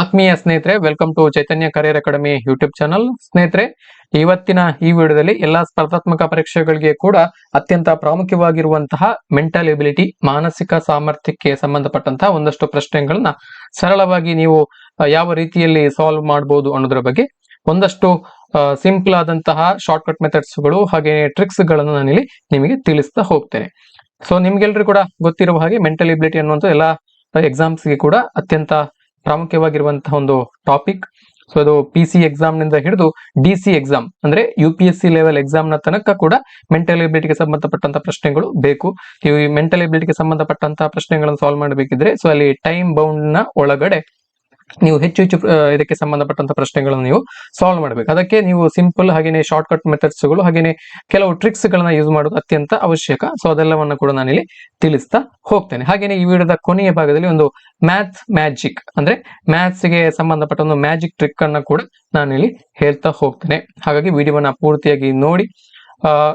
ಆತ್ಮೀಯ ಸ್ನೇಹಿತರೆ welcome to Chaitanya career academy YouTube channel ಸ್ನೇಹಿತರೆ, ಇವತ್ತಿನ ಈ ವಿಡಿಯೋದಲ್ಲಿ ಎಲ್ಲಾ ಸ್ಪರ್ಧಾತ್ಮಕ ಪರೀಕ್ಷೆಗಳಿಗೆ ಕೂಡ ಅತ್ಯಂತ ಪ್ರಾಮುಖ್ಯವಾಗಿರುವಂತಹ ಮೆಂಟಲ್ ಎಬಿಲಿಟಿ ಮಾನಸಿಕ ಸಾಮರ್ಥ್ಯಕ್ಕೆ ಸಂಬಂಧಪಟ್ಟಂತಹ ಒಂದಷ್ಟು ಪ್ರಶ್ನೆಗಳನ್ನ ಸರಳವಾಗಿ ನೀವು ಯಾವ ರೀತಿಯಲ್ಲಿ ಸಾಲ್ವ್ ಮಾಡಬಹುದು ಅನ್ನೋದ್ರ ಬಗ್ಗೆ ಒಂದಷ್ಟು ಸಿಂಪಲ್ ಆದಂತಹ ಶಾರ್ಟ್ ಕಟ್ ಮೆಥಡ್ಸ್ಗಳು ಹಾಗೆ ಟ್ರಿಕ್ಸ್ಗಳನ್ನು ನಾನಿಲ್ಲಿ ನಿಮಗೆ ತಿಳಿಸ್ತಾ ಹೋಗ್ತೇನೆ. ಸೊ ನಿಮ್ಗೆಲ್ರಿಗೂ ಕೂಡ ಗೊತ್ತಿರುವ ಹಾಗೆ ಮೆಂಟಲ್ ಎಬಿಲಿಟಿ ಅನ್ನುವಂಥ ಎಲ್ಲ ಎಕ್ಸಾಮ್ಸ್ಗೆ ಕೂಡ ಅತ್ಯಂತ ಪ್ರಾಮುಖ್ಯವಾಗಿರುವಂತಹ ಒಂದು ಟಾಪಿಕ್ ಸೊ ಅದು ಪಿ ಸಿ ಎಕ್ಸಾಮ್ನಿಂದ ಹಿಡಿದು ಡಿ ಸಿ ಎಕ್ಸಾಮ್ ಅಂದ್ರೆ U P S C level ಎಕ್ಸಾಮ್ನ ತನಕ ಕೂಡ ಮೆಂಟಲ್ ಎಬಿಲಿಟಿಗೆ ಸಂಬಂಧಪಟ್ಟಂತ ಪ್ರಶ್ನೆಗಳು ಬೇಕು. ಈ ಮೆಂಟಲ್ ಎಬಿಲಿಟಿಗೆ ಸಂಬಂಧಪಟ್ಟಂತಹ ಪ್ರಶ್ನೆಗಳನ್ನು ಸಾಲ್ವ್ ಮಾಡಬೇಕಿದ್ರೆ ಸೊ ಅಲ್ಲಿ ಟೈಮ್ ಬೌಂಡ್ನ ಒಳಗಡೆ ನೀವು ಹೆಚ್ಚು ಹೆಚ್ಚು ಇದಕ್ಕೆ ಸಂಬಂಧಪಟ್ಟಂತ ಪ್ರಶ್ನೆಗಳನ್ನು ನೀವು ಸಾಲ್ವ್ ಮಾಡಬೇಕು. ಅದಕ್ಕೆ ನೀವು ಸಿಂಪಲ್ ಹಾಗೆಯೇ ಶಾರ್ಟ್ ಕಟ್ ಮೆಥಡ್ಸ್ಗಳು ಹಾಗೆಯೇ ಕೆಲವು ಟ್ರಿಕ್ಸ್ ಗಳನ್ನ ಯೂಸ್ ಮಾಡೋದು ಅತ್ಯಂತ ಅವಶ್ಯಕ. ಸೊ ಅದೆಲ್ಲವನ್ನ ಕೂಡ ನಾನಿಲ್ಲಿ ತಿಳಿಸ್ತಾ ಹೋಗ್ತೇನೆ. ಹಾಗೆಯೇ ಈ ವಿಡಿಯೋದ ಕೊನೆಯ ಭಾಗದಲ್ಲಿ ಒಂದು ಮ್ಯಾಥ್ ಮ್ಯಾಜಿಕ್ ಅಂದ್ರೆ ಮ್ಯಾಥ್ಸ್ಗೆ ಸಂಬಂಧಪಟ್ಟ ಒಂದು ಮ್ಯಾಜಿಕ್ ಟ್ರಿಕ್ ಅನ್ನ ಕೂಡ ನಾನಿಲ್ಲಿ ಹೇಳ್ತಾ ಹೋಗ್ತೇನೆ. ಹಾಗಾಗಿ ವಿಡಿಯೋವನ್ನ ಪೂರ್ತಿಯಾಗಿ ನೋಡಿ.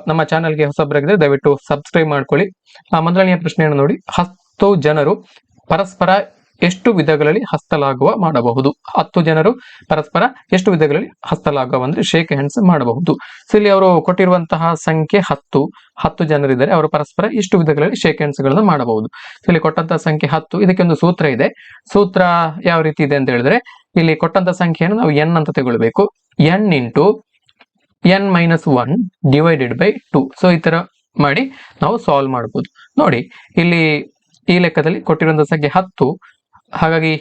ನಮ್ಮ ಚಾನಲ್ಗೆ ಹೊಸಬ್ರಾಗಿದ್ರೆ ದಯವಿಟ್ಟು ಸಬ್ಸ್ಕ್ರೈಬ್ ಮಾಡ್ಕೊಳ್ಳಿ. ಮೊದಲನೆಯ ಪ್ರಶ್ನೆಯನ್ನು ನೋಡಿ. ಹತ್ತು ಜನರು ಪರಸ್ಪರ ಎಷ್ಟು ವಿಧಗಳಲ್ಲಿ ಹಸ್ತಲಾಗುವ ಮಾಡಬಹುದು? ಹತ್ತು ಜನರು ಪರಸ್ಪರ ಎಷ್ಟು ವಿಧಗಳಲ್ಲಿ ಹಸ್ತಲಾಗುವ ಅಂದ್ರೆ ಶೇಕ್ ಹ್ಯಾಂಡ್ಸ್ ಮಾಡಬಹುದು. ಸೊ ಇಲ್ಲಿ ಅವರು ಕೊಟ್ಟಿರುವಂತಹ ಸಂಖ್ಯೆ ಹತ್ತು. ಹತ್ತು ಜನರಿದ್ದಾರೆ. ಅವರು ಪರಸ್ಪರ ಎಷ್ಟು ವಿಧಗಳಲ್ಲಿ ಶೇಕ್ ಹ್ಯಾಂಡ್ಸ್ಗಳನ್ನು ಮಾಡಬಹುದು. ಸೊ ಇಲ್ಲಿ ಕೊಟ್ಟಂತಹ ಸಂಖ್ಯೆ ಹತ್ತು. ಇದಕ್ಕೆ ಒಂದು ಸೂತ್ರ ಇದೆ. ಸೂತ್ರ ಯಾವ ರೀತಿ ಇದೆ ಅಂತ ಹೇಳಿದ್ರೆ, ಇಲ್ಲಿ ಕೊಟ್ಟಂತ ಸಂಖ್ಯೆಯನ್ನು ನಾವು ಎನ್ ಅಂತ ತಗೊಳ್ಬೇಕು. N into N minus one divided by two so ಈ ತರ ಮಾಡಿ ನಾವು ಸಾಲ್ವ್ ಮಾಡಬಹುದು ನೋಡಿ, ಇಲ್ಲಿ ಈ ಲೆಕ್ಕದಲ್ಲಿ ಕೊಟ್ಟಿರುವಂತಹ ಸಂಖ್ಯೆ ಹತ್ತು. ಹಾಗಾಗಿ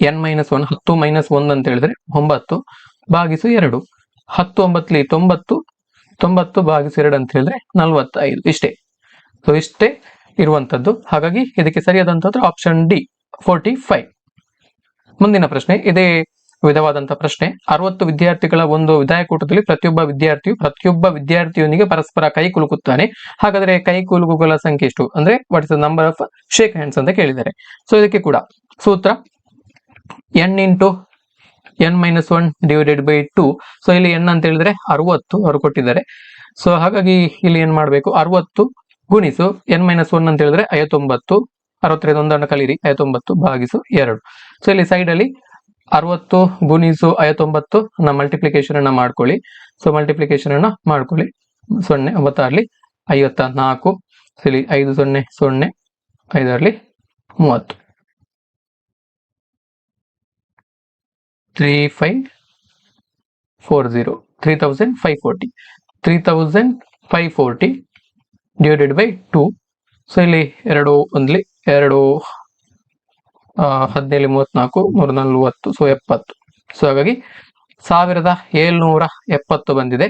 ಎನ್ ಮೈನಸ್ ಒನ್, ಹತ್ತು ಮೈನಸ್ ಒಂದು ಅಂತ ಹೇಳಿದ್ರೆ ಒಂಬತ್ತು ಭಾಗಿಸು ಎರಡು. ಹತ್ತು ಒಂಬತ್ತಲಿ ತೊಂಬತ್ತು ತೊಂಬತ್ತು ಭಾಗಿಸು ಎರಡು ಅಂತ ಹೇಳಿದ್ರೆ ನಲವತ್ತೈದು. ಇಷ್ಟೇ. ಸೊ ಇಷ್ಟೇ ಇರುವಂತದ್ದು. ಹಾಗಾಗಿ ಇದಕ್ಕೆ ಸರಿಯಾದಂತ ಆಪ್ಷನ್ ಡಿ ಫೋರ್ಟಿ ಫೈವ್ ಮುಂದಿನ ಪ್ರಶ್ನೆ. ಇದೇ ವಿಧವಾದಂತಹ ಪ್ರಶ್ನೆ. ಅರವತ್ತು ವಿದ್ಯಾರ್ಥಿಗಳ ಒಂದು ವಿಧಾಯಕೂಟದಲ್ಲಿ ಪ್ರತಿಯೊಬ್ಬ ವಿದ್ಯಾರ್ಥಿಯು, ಪ್ರತಿಯೊಬ್ಬ ವಿದ್ಯಾರ್ಥಿಯೊಂದಿಗೆ ಪರಸ್ಪರ ಕೈ ಕುಲುಕುತ್ತಾನೆ. ಹಾಗಾದ್ರೆ ಕೈ ಕುಲುಕುಗಳ ಸಂಖ್ಯೆ ಎಷ್ಟು? ಅಂದ್ರೆ what is number of shake hands ಅಂತ ಕೇಳಿದ್ದಾರೆ. ಸೊ ಇದಕ್ಕೆ ಕೂಡ ಸೂತ್ರ N into N minus one divided by two so ಇಲ್ಲಿ ಎನ್ ಅಂತ ಹೇಳಿದ್ರೆ ಅರವತ್ತು ಅವರು ಕೊಟ್ಟಿದ್ದಾರೆ. ಸೊ ಹಾಗಾಗಿ ಇಲ್ಲಿ ಏನ್ ಮಾಡಬೇಕು? ಅರವತ್ತು ಗುಣಿಸು ಎನ್ ಮೈನಸ್ ಒನ್ ಅಂತ ಹೇಳಿದ್ರೆ ಐವತ್ತೊಂಬತ್ತು. ಅರವತ್ತೈದು ಒಂದನ್ನು ಕಲೀರಿ. ಐವತ್ತೊಂಬತ್ತು ಭಾಗಿಸು ಎರಡು. ಸೊ ಇಲ್ಲಿ ಸೈಡ್ ಅಲ್ಲಿ ಅರವತ್ತು ಗುಣಿಸು ಐವತ್ತೊಂಬತ್ತು, ನ ಮಲ್ಟಿಪ್ಲಿಕೇಶನ್ ಅನ್ನ ಮಾಡ್ಕೊಳ್ಳಿ. ಸೊ ಮಲ್ಟಿಪ್ಲಿಕೇಶನ್ ಅನ್ನ ಮಾಡ್ಕೊಳ್ಳಿ. ಸೊನ್ನೆ, ಒಂಬತ್ತಾರ್ಲಿ ಐವತ್ತ ನಾಲ್ಕು ಸರಿ ಐದು ಸೊನ್ನೆ ಸೊನ್ನೆ ಐದರಲ್ಲಿ ಮೂವತ್ತು. Three five four zero three thousand five forty three thousand five forty divided by two so ಇಲ್ಲಿ ಎರಡು ಒಂದ್ಲಿ ಎರಡು ಹದಿನೇಳು ಮೂವತ್ನಾಲ್ಕು ಮೂರು ನಲ್ವತ್ತು ಸೊ ಎಪ್ಪತ್ತು. ಸೊ ಹಾಗಾಗಿ ಸಾವಿರದ ಏಳ್ನೂರ ಎಪ್ಪತ್ತು ಬಂದಿದೆ.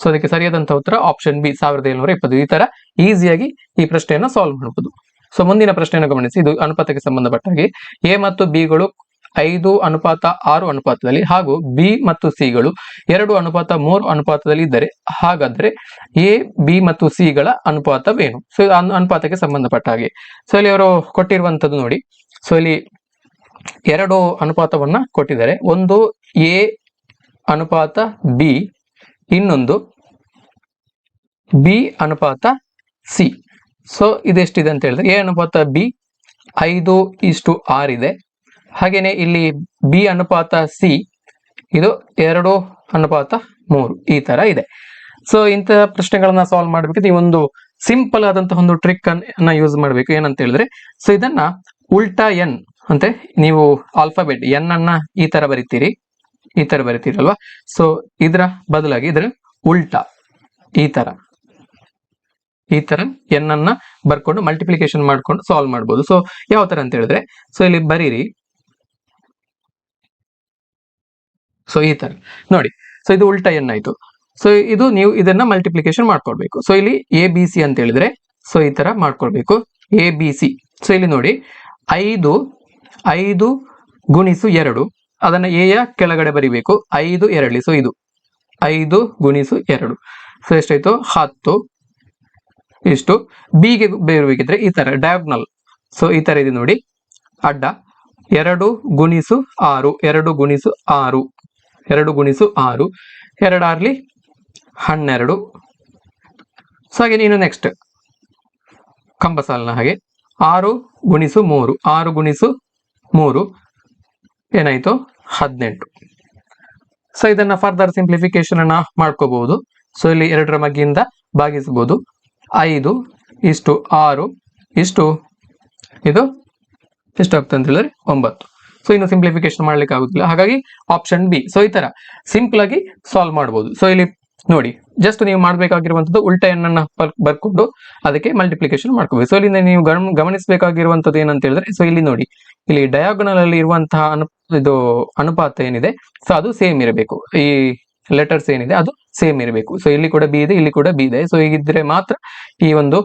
ಸೊ ಅದಕ್ಕೆ ಸರಿಯಾದಂತಹ ಉತ್ತರ ಆಪ್ಷನ್ ಬಿ ಸಾವಿರದ ಏಳ್ನೂರ ಇಪ್ಪತ್ತು ಈ ತರ ಈಸಿಯಾಗಿ ಈ ಪ್ರಶ್ನೆಯನ್ನ ಸಾಲ್ವ್ ಮಾಡಬಹುದು ಸೊ ಮುಂದಿನ ಪ್ರಶ್ನೆಯನ್ನು ಗಮನಿಸಿ. ಇದು ಅನುಪಾತಕ್ಕೆ ಸಂಬಂಧಪಟ್ಟ ಹಾಗೆ ಎ ಮತ್ತು ಬಿಗಳು ಐದು ಅನುಪಾತ, ಆರು ಅನುಪಾತದಲ್ಲಿ ಹಾಗೂ ಬಿ ಮತ್ತು ಸಿಗಳು ಎರಡು ಅನುಪಾತ, ಮೂರು ಅನುಪಾತದಲ್ಲಿ ಇದ್ದರೆ ಹಾಗಾದ್ರೆ ಎ ಬಿ ಮತ್ತು ಸಿಗಳ ಅನುಪಾತವೇನು? ಸೊ ಅನುಪಾತಕ್ಕೆ ಸಂಬಂಧಪಟ್ಟ ಹಾಗೆ. ಸೊ ಇಲ್ಲಿ ಅವರು ಕೊಟ್ಟಿರುವಂತದ್ದು ನೋಡಿ. ಸೊ ಇಲ್ಲಿ ಎರಡು ಅನುಪಾತವನ್ನ ಕೊಟ್ಟಿದ್ದಾರೆ. ಒಂದು ಎ ಅನುಪಾತ ಬಿ, ಇನ್ನೊಂದು ಬಿ ಅನುಪಾತ ಸಿ. ಸೊ ಇದೆಷ್ಟಿದೆ ಅಂತ ಹೇಳಿದ್ರೆ, ಎ ಅನುಪಾತ ಬಿ ಐದು ಇಷ್ಟು ಆರ್ ಇದೆ. ಹಾಗೇನೆ ಇಲ್ಲಿ ಬಿ ಅನುಪಾತ ಸಿ, ಇದು ಎರಡು ಅನುಪಾತ ಮೂರು ಈ ತರ ಇದೆ. ಸೊ ಇಂತಹ ಪ್ರಶ್ನೆಗಳನ್ನ ಸಾಲ್ವ್ ಮಾಡಬೇಕಿದ್ರೆ ಈ ಒಂದು ಸಿಂಪಲ್ ಆದಂತಹ ಒಂದು ಟ್ರಿಕ್ ಅನ್ನ ಯೂಸ್ ಮಾಡಬೇಕು. ಏನಂತ ಹೇಳಿದ್ರೆ ಸೊ ಇದನ್ನ ಉಲ್ಟಾ ಎನ್ ಅಂತೆ ನೀವು ಆಲ್ಫಾಬೆಟ್ ಎನ್ ಅನ್ನ ಈ ತರ ಬರಿತೀರಿ, ಈ ತರ ಬರಿತೀರಲ್ವಾ? ಸೊ ಇದರ ಬದಲಾಗಿ ಇದ್ರ ಉಲ್ಟಾ, ಈ ತರ. ಈ ತರ ಎನ್ ಅನ್ನ ಬರ್ಕೊಂಡು ಮಲ್ಟಿಪ್ಲಿಕೇಶನ್ ಮಾಡ್ಕೊಂಡು ಸಾಲ್ವ್ ಮಾಡ್ಬೋದು. ಸೊ ಯಾವ ತರ ಅಂತ ಹೇಳಿದ್ರೆ ಸೊ ಇಲ್ಲಿ ಬರೀರಿ. ಸೊ ಈ ತರ. ನೋಡಿ ಸೊ ಇದು ಉಲ್ಟಾ ಎನ್ ಆಯ್ತು. ಸೊ ಇದು ನೀವು ಇದನ್ನ ಮಲ್ಟಿಪ್ಲಿಕೇಶನ್ ಮಾಡ್ಕೊಳ್ಬೇಕು. ಸೊ ಇಲ್ಲಿ ಎ ಬಿ ಸಿ ಅಂತ ಹೇಳಿದ್ರೆ ಸೊ ಈ ತರ ಮಾಡ್ಕೊಳ್ಬೇಕು. ಎ ಬಿ ಸಿ ಸೊ ಇಲ್ಲಿ ನೋಡಿ ಐದು ಐದು ಗುಣಿಸು ಎರಡು. ಅದನ್ನ ಎಯ ಕೆಳಗಡೆ ಬರಿಬೇಕು. ಐದು ಎರಡ್ಲಿ ಸೊ ಇದು. ಐದು ಗುಣಿಸು ಎರಡು. ಸೊ ಎಷ್ಟಾಯ್ತು? ಹತ್ತು. ಇಷ್ಟು ಬಿಗೆ ಬೇರಬೇಕಿದ್ರೆ ಈ ತರ ಡಯಾಗ್ನಲ್ ಸೊ ಈ ತರ ಇದೆ ನೋಡಿ. ಅಡ್ಡ. ಎರಡು ಗುಣಿಸು ಆರು. ಎರಡು ಗುಣಿಸು ಆರು. ಎರಡು ಗುಣಿಸು ಆರು. ಎರಡಾರ್ಲಿ ಹನ್ನೆರಡು. ಸೊ ಹಾಗೆ ನೀನು ನೆಕ್ಸ್ಟ್ ಕಂಬಸಾಲನ ಹಾಗೆ. ಆರು ಗುಣಿಸು ಮೂರು. ಆರು ಗುಣಿಸು ಮೂರು. ಏನಾಯ್ತು? ಹದಿನೆಂಟು. ಸೊ ಇದನ್ನ ಫರ್ದರ್ ಸಿಂಪ್ಲಿಫಿಕೇಶನ್ ಅನ್ನ ಮಾಡ್ಕೋಬಹುದು. ಸೊ ಇಲ್ಲಿ ಎರಡರ ಮಗ್ಗಿಯಿಂದ ಭಾಗಿಸಬಹುದು. ಐದು ಇಷ್ಟು ಆರು ಇಷ್ಟು ಇದು ಎಷ್ಟಾಗ್ತದೆ ಅಂತ ಹೇಳಿದ್ರೆ ಒಂಬತ್ತು. ಸೊ ಇನ್ನು ಸಿಂಪ್ಲಿಫಿಕೇಶನ್ ಮಾಡ್ಲಿಕ್ಕೆ ಆಗುದಿಲ್ಲ. ಹಾಗಾಗಿ ಆಪ್ಷನ್ ಬಿ ಸೊ ಈ ತರ ಸಿಂಪಲ್ ಆಗಿ ಸಾಲ್ವ್ ಮಾಡಬಹುದು ಸೊ ಇಲ್ಲಿ ನೋಡಿ. ಜಸ್ಟ್ ನೀವು ಮಾಡಬೇಕಾಗಿರುವಂಥದ್ದು ಉಲ್ಟಾ ಎಣ್ಣನ್ನ ಬರ್ಕೊಂಡು ಅದಕ್ಕೆ ಮಲ್ಟಿಪ್ಲಿಕೇಶನ್ ಮಾಡ್ಕೋಬೇಕು. ಸೊ ಇಲ್ಲಿಂದ ನೀವು ಗಮ, ಗಮನಿಸಬೇಕಾಗಿರುವಂಥದ್ದು ಏನಂತ ಹೇಳಿದ್ರೆ ಸೊ ಇಲ್ಲಿ ನೋಡಿ. ಇಲ್ಲಿ ಡಯಾಗನಲ್ ಅಲ್ಲಿ ಇರುವಂತಹ ಅನು, ಇದು ಅನುಪಾತ ಏನಿದೆ ಸೊ ಅದು ಸೇಮ್ ಇರಬೇಕು. ಈ ಲೆಟರ್ಸ್ ಏನಿದೆ, ಅದು ಸೇಮ್ ಇರಬೇಕು. ಸೊ ಇಲ್ಲಿ ಕೂಡ ಬಿ ಇದೆ, ಇಲ್ಲಿ ಕೂಡ ಬಿ ಇದೆ. ಸೊ ಹೀಗಿದ್ರೆ ಮಾತ್ರ ಈ ಒಂದು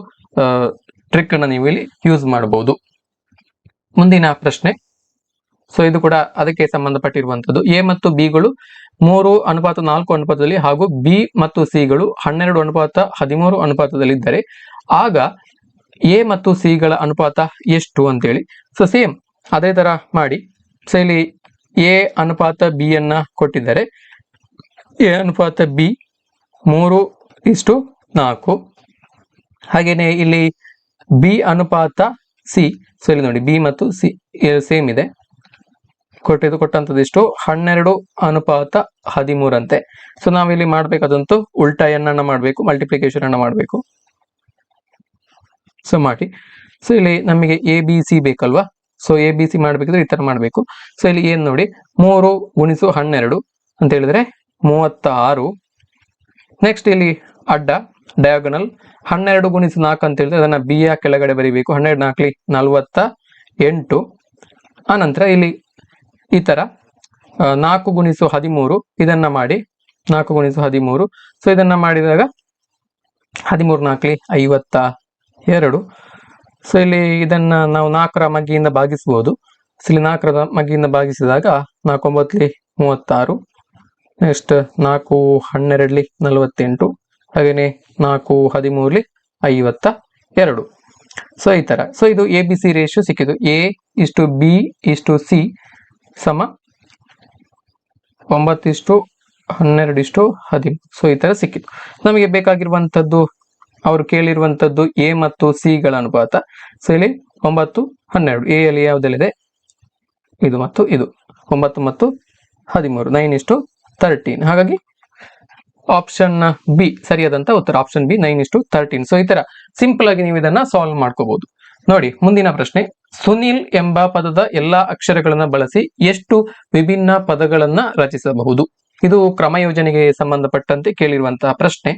ಟ್ರಿಕ್ ಅನ್ನ ನೀವು ಇಲ್ಲಿ ಯೂಸ್ ಮಾಡಬಹುದು. ಮುಂದಿನ ಪ್ರಶ್ನೆ. ಸೊ ಇದು ಕೂಡ ಅದಕ್ಕೆ ಸಂಬಂಧಪಟ್ಟಿರುವಂತದ್ದು ಎ ಮತ್ತು ಬಿಗಳು ಮೂರು ಅನುಪಾತ ನಾಲ್ಕು ಅನುಪಾತದಲ್ಲಿ ಹಾಗೂ ಬಿ ಮತ್ತು ಸಿಗಳು ಹನ್ನೆರಡು ಅನುಪಾತ ಹದಿಮೂರು ಅನುಪಾತದಲ್ಲಿದ್ದರೆ ಆಗ ಎ ಮತ್ತು ಸಿಗಳ ಅನುಪಾತ ಎಷ್ಟು ಅಂತೇಳಿ. ಸೊ ಸೇಮ್ ಅದೇ ತರ ಮಾಡಿ. ಸೊ ಇಲ್ಲಿ ಎ ಅನುಪಾತ ಬಿ ಅನ್ನ ಕೊಟ್ಟಿದ್ದಾರೆ ಎ ಅನುಪಾತ ಬಿ ಮೂರು ಇಷ್ಟು ನಾಲ್ಕು. ಹಾಗೇನೆ ಇಲ್ಲಿ ಬಿ ಅನುಪಾತ ಸಿ. ಸೊ ಇಲ್ಲಿ ನೋಡಿ ಬಿ ಮತ್ತು ಸಿ ಸೇಮ್ ಇದೆ. ಕೊಟ್ಟಿದ್ದು ಕೊಟ್ಟಂತದ್ದು ಇಷ್ಟು. ಹನ್ನೆರಡು ಅನುಪಾತ ಹದಿಮೂರಂತೆ. ಸೊ ನಾವಿಲ್ಲಿ ಮಾಡ್ಬೇಕಾದಂತೂ ಉಲ್ಟಾ ಎನ್ನ ಮಾಡಬೇಕು ಮಲ್ಟಿಪ್ಲಿಕೇಶನ್ ಅನ್ನ ಮಾಡಬೇಕು. ಸೊ ಮಾಡಿ. ಸೊ ಇಲ್ಲಿ ನಮಗೆ ಎ ಬಿ ಸಿ ಬೇಕಲ್ವಾ? ಸೊ ಎ ಬಿ ಸಿ ಮಾಡ್ಬೇಕಿದ್ರೆ ಈ ತರ ಮಾಡಬೇಕು. ಸೊ ಇಲ್ಲಿ ಏನ್ ನೋಡಿ? ಮೂರು ಗುಣಿಸು ಹನ್ನೆರಡು ಅಂತ ಹೇಳಿದ್ರೆ ಮೂವತ್ತ ಆರು ನೆಕ್ಸ್ಟ್ ಇಲ್ಲಿ ಅಡ್ಡ ಡಯಾಗನಲ್ ಹನ್ನೆರಡು ಗುಣಿಸು ನಾಲ್ಕು ಅಂತ ಹೇಳಿದ್ರೆ ಅದನ್ನ ಬಿ ಯ ಕೆಳಗಡೆ ಬರಿಬೇಕು. ಹನ್ನೆರಡು ನಾಲ್ಕಲಿ ನಲ್ವತ್ತ ಎಂಟು. ಆನಂತರ ಇಲ್ಲಿ ಈ ತರ ನಾಲ್ಕು ಗುಣಿಸು ಹದಿಮೂರು, ಇದನ್ನ ಮಾಡಿ, ನಾಲ್ಕು ಗುಣಿಸು ಹದಿಮೂರು. ಸೊ ಇದನ್ನ ಮಾಡಿದಾಗ ಹದಿಮೂರು ನಾಲ್ಕಲಿ ಐವತ್ತ ಎರಡು. ಸೊ ಇಲ್ಲಿ ಇದನ್ನ ನಾವು ನಾಲ್ಕರ ಮಗ್ಗಿಯಿಂದ ಭಾಗಿಸಬಹುದು ಸೊ ಇಲ್ಲಿ ನಾಲ್ಕರ ಮಗ್ಗಿಯಿಂದ ಭಾಗಿಸಿದಾಗ ನಾಲ್ಕೊಂಬತ್ತಲಿ ಮೂವತ್ತಾರು ನೆಕ್ಸ್ಟ್ ನಾಲ್ಕು ಹನ್ನೆರಡ್ಲಿ ನಲವತ್ತೆಂಟು, ಹಾಗೇನೆ ನಾಲ್ಕು ಹದಿಮೂರ್ಲಿ ಐವತ್ತ ಎರಡು. ಸೊ ಈ ತರ. ಸೊ ಇದು ಎ ಬಿ ಸಿ ರೇಷಿಯೋ ಸಿಕ್ಕಿದ್ದು. ಎ ಇಷ್ಟು ಬಿ ಇಷ್ಟು ಸಿ ಸಮ ಒಂಬತ್ತಿಷ್ಟು, ಹನ್ನೆರಡಿಷ್ಟು, ಹದಿಮೂರು. ಸೊ ಈ ತರ ಸಿಕ್ಕಿತು. ನಮಗೆ ಬೇಕಾಗಿರುವಂತದ್ದು ಅವರು ಕೇಳಿರುವಂತದ್ದು ಎ ಮತ್ತು ಸಿ ಗಳ ಅನುಪಾತ. ಸೊ ಇಲ್ಲಿ ಒಂಬತ್ತು, ಹನ್ನೆರಡು. ಎ ಅಲ್ಲಿ ಯಾವುದೆಲ್ಲಿದೆ? ಇದು ಮತ್ತು ಇದು. ಒಂಬತ್ತು ಮತ್ತು ಹದಿಮೂರು. ನೈನ್ ಇಷ್ಟು ತರ್ಟೀನ್ ಹಾಗಾಗಿ ಆಪ್ಷನ್ ಬಿ ಸರಿಯಾದಂತ ಉತ್ತರ. ಆಪ್ಷನ್ ಬಿ ನೈನ್ ಇಷ್ಟು ತರ್ಟೀನ್ ಸೊ ಈ ತರ ಸಿಂಪಲ್ ಆಗಿ ನೀವು ಇದನ್ನ ಸಾಲ್ವ್ ಮಾಡ್ಕೋಬಹುದು ನೋಡಿ, ಮುಂದಿನ ಪ್ರಶ್ನೆ. ಸುನಿಲ್ ಎಂಬ ಪದದ ಎಲ್ಲಾ ಅಕ್ಷರಗಳನ್ನ ಬಳಸಿ ಎಷ್ಟು ವಿಭಿನ್ನ ಪದಗಳನ್ನ ರಚಿಸಬಹುದು? ಇದು ಕ್ರಮ ಯೋಜನೆಗೆ ಸಂಬಂಧಪಟ್ಟಂತೆ ಕೇಳಿರುವಂತಹ ಪ್ರಶ್ನೆ.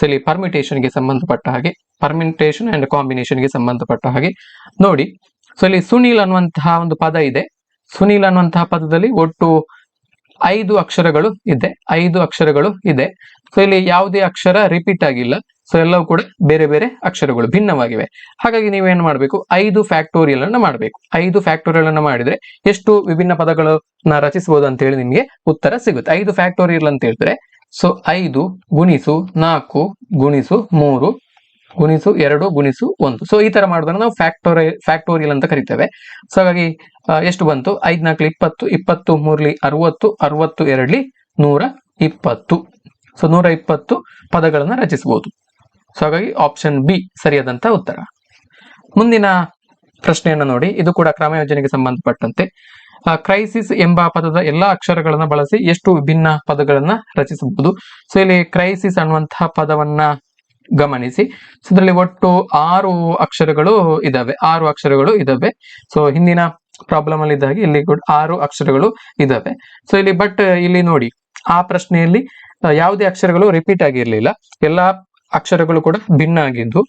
ಸೊ ಇಲ್ಲಿ permutation ಗೆ ಸಂಬಂಧಪಟ್ಟ ಹಾಗೆ ಪರ್ಮಿಟೇಷನ್ ಅಂಡ್ ಕಾಂಬಿನೇಷನ್ಗೆ ಸಂಬಂಧಪಟ್ಟ ಹಾಗೆ. ನೋಡಿ ಸೊ ಇಲ್ಲಿ ಸುನೀಲ್ ಅನ್ನುವಂತಹ ಒಂದು ಪದ ಇದೆ. ಸುನಿಲ್ ಅನ್ನುವಂತಹ ಪದದಲ್ಲಿ ಒಟ್ಟು ಐದು ಅಕ್ಷರಗಳು ಇದೆ. ಐದು ಅಕ್ಷರಗಳು ಇದೆ. ಸೊ ಇಲ್ಲಿ ಯಾವುದೇ ಅಕ್ಷರ ರಿಪೀಟ್ ಆಗಿಲ್ಲ. ಸೊ ಎಲ್ಲವೂ ಕೂಡ ಬೇರೆ ಬೇರೆ ಅಕ್ಷರಗಳು ಭಿನ್ನವಾಗಿವೆ. ಹಾಗಾಗಿ ನೀವೇನ್ ಮಾಡಬೇಕು? ಐದು ಫ್ಯಾಕ್ಟೋರಿಯಲ್ ಅನ್ನ ಮಾಡಬೇಕು. ಐದು ಫ್ಯಾಕ್ಟೋರಿಯಲ್ ಅನ್ನ ಮಾಡಿದ್ರೆ ಎಷ್ಟು ವಿಭಿನ್ನ ಪದಗಳನ್ನ ರಚಿಸಬಹುದು ಅಂತ ಹೇಳಿ ನಿಮಗೆ ಉತ್ತರ ಸಿಗುತ್ತೆ. ಐದು ಫ್ಯಾಕ್ಟೋರಿಯಲ್ ಅಂತ ಹೇಳಿದ್ರೆ ಸೊ ಐದು ಗುಣಿಸು ನಾಲ್ಕು ಗುಣಿಸು ಮೂರು ಗುಣಿಸು ಎರಡು ಗುಣಿಸು ಒಂದು. ಸೊ ಈ ತರ ಮಾಡೋದನ್ನ ನಾವು ಫ್ಯಾಕ್ಟೋರಿ ಫ್ಯಾಕ್ಟೋರಿಯಲ್ ಅಂತ ಕರಿತೇವೆ. ಸೊ ಹಾಗಾಗಿ ಎಷ್ಟು ಬಂತು? ಐದ್ ನಾಲ್ಕು ಇಪ್ಪತ್ತು ಇಪ್ಪತ್ತು ಮೂರ್ಲಿ ಅರವತ್ತು ಅರವತ್ತು ಎರಡ್ಲಿ ನೂರ ಇಪ್ಪತ್ತು. ಸೊ ನೂರ ಇಪ್ಪತ್ತು ಪದಗಳನ್ನ ರಚಿಸಬಹುದು ಸೊ ಹಾಗಾಗಿ ಆಪ್ಷನ್ ಬಿ ಸರಿಯಾದಂತ ಉತ್ತರ. ಮುಂದಿನ ಪ್ರಶ್ನೆಯನ್ನ ನೋಡಿ. ಇದು ಕೂಡ ಕ್ರಮ ಯೋಜನೆಗೆ ಸಂಬಂಧಪಟ್ಟಂತೆ ಕ್ರೈಸಿಸ್ ಎಂಬ ಪದದ ಎಲ್ಲಾ ಅಕ್ಷರಗಳನ್ನ ಬಳಸಿ ಎಷ್ಟು ವಿಭಿನ್ನ ಪದಗಳನ್ನ ರಚಿಸಬಹುದು. ಸೊ ಇಲ್ಲಿ ಕ್ರೈಸಿಸ್ ಅನ್ನುವಂತಹ ಪದವನ್ನ ಗಮನಿಸಿ. ಸೊ ಇದರಲ್ಲಿ ಒಟ್ಟು ಆರು ಅಕ್ಷರಗಳು ಇದಾವೆ. ಆರು ಅಕ್ಷರಗಳು ಇದಾವೆ. ಸೊ ಹಿಂದಿನ ಪ್ರಾಬ್ಲಮ್ ಅಲ್ಲಿ ಇದ್ದಾಗೆ ಇಲ್ಲಿ ಆರು ಅಕ್ಷರಗಳು ಇದಾವೆ. ಸೊ ಇಲ್ಲಿ ಬಟ್ ಇಲ್ಲಿ ನೋಡಿ, ಆ ಪ್ರಶ್ನೆಯಲ್ಲಿ ಯಾವುದೇ ಅಕ್ಷರಗಳು ರಿಪೀಟ್ ಆಗಿರ್ಲಿಲ್ಲ. ಎಲ್ಲಾ ಅಕ್ಷರಗಳು ಕೂಡ ಭಿನ್ನ ಆಗಿದ್ದು,